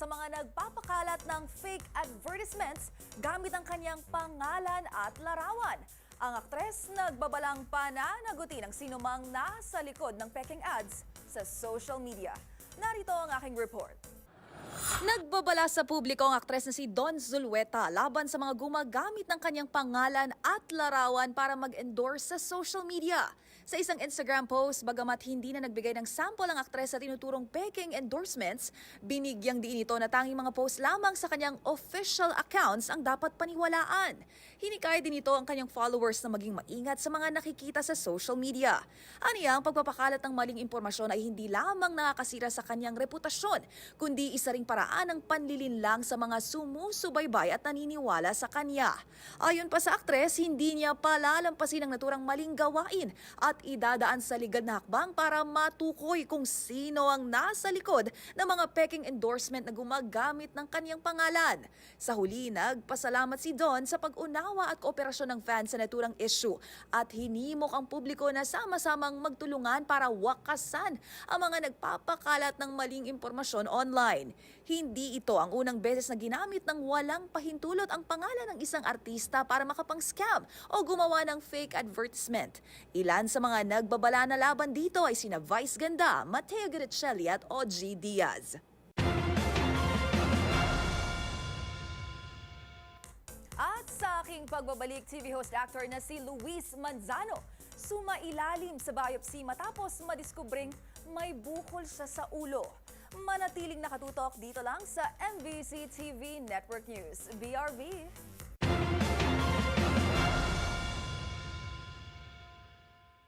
sa mga nagpapakalat ng fake advertisements gamit ang kanyang pangalan at larawan. Ang aktres nagbabalang pa na nagutin ang sinumang nasa likod ng peking ads sa social media. Narito ang aking report. Nagbabala sa publiko ang aktres na si Don Zulueta laban sa mga gumagamit ng kanyang pangalan at larawan para mag-endorse sa social media. Sa isang Instagram post, bagamat hindi na nagbigay ng sample ang aktres sa tinuturong peking endorsements, binigyang diin ito na tanging mga post lamang sa kanyang official accounts ang dapat paniwalaan. Hinikay din ito ang kanyang followers na maging maingat sa mga nakikita sa social media. Aniya, ang pagpapakalat ng maling impormasyon ay hindi lamang nakakasira sa kanyang reputasyon, kundi isa ring paraan ng panlilinlang sa mga sumusubaybay at naniniwala sa kanya. Ayon pa sa aktres, hindi niya palalampasin ang naturang maling gawain at idadaan sa legal na hakbang para matukoy kung sino ang nasa likod ng mga peking endorsement na gumagamit ng kanyang pangalan. Sa huli, nagpasalamat si Don sa pag-unawa at kooperasyon ng fans sa naturang issue at hinimok ang publiko na sama-samang magtulungan para wakasan ang mga nagpapakalat ng maling impormasyon online. Hindi ito ang unang beses na ginamit ng walang pahintulot ang pangalan ng isang artista para makapang-scam o gumawa ng fake advertisement. Ilan sa mga nagbabala na laban dito ay sina Vice Ganda, Mateo Giricelli at OG Diaz. At sa aking pagbabalik, TV host actor na si Luis Manzano, sumailalim sa biopsy matapos madiskubring may bukol siya sa ulo. Manatiling nakatutok dito lang sa MBC TV Network News. BRB!